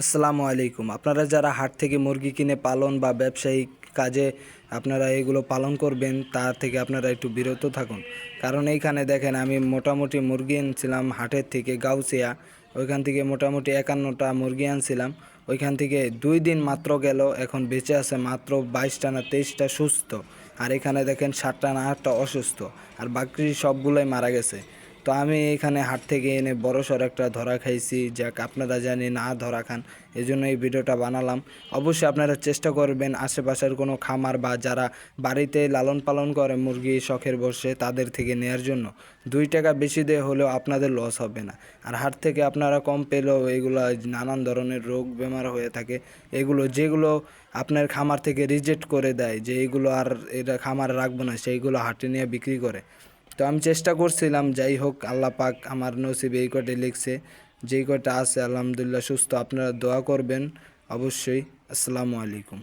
আসসালামু আলাইকুম। আপনারা যারা হাট থেকে মুরগি কিনে পালন বা ব্যবসায়িক কাজে আপনারা এগুলো পালন করবেন তা থেকে আপনারা একটু বিরত থাকুন। কারণ এইখানে দেখেন, আমি মোটামুটি মুরগি এনেছিলাম হাটের থেকে গাউসিয়া। ওইখান থেকে মোটামুটি একান্নটা মুরগি আনছিলাম। ওইখান থেকে দুই দিন মাত্র গেল, এখন বেঁচে আছে মাত্র বাইশটা না তেইশটা সুস্থ। আর এখানে দেখেন, সাতটা না আটটা অসুস্থ। আর বাকি সবগুলোই মারা গেছে। তো আমি এখানে হাট থেকে এনে বড় সড় একটা ধরা খাইছি, যাক আপনারা জানি না ধরা খান এই জন্য এই ভিডিওটা বানালাম। অবশ্যই আপনারা চেষ্টা করবেন আশেপাশের কোনো খামার বা যারা বাড়িতে লালন পালন করে মুরগি শখের বসে তাদের থেকে নেয়ার জন্য দুই টাকা বেশি দিয়ে হলেও আপনাদের লস হবে না। আর হাট থেকে আপনারা কম পেলেও এগুলো নানান ধরনের রোগ বেমার হয়ে থাকে। এগুলো যেগুলো আপনার খামার থেকে রিজেক্ট করে দেয় যে এগুলো আর এটা খামার রাখব না, সেইগুলো হাটে নিয়ে বিক্রি করে। তো আমি চেষ্টা করছিলাম, যাই হোক, আল্লাহ পাক আমার নসিবে এই কটে লিখছে। যেই কটা আছে, আলহামদুলিল্লাহ, সুস্থ। আপনারা দোয়া করবেন, অবশ্যই। আসসালামু আলাইকুম।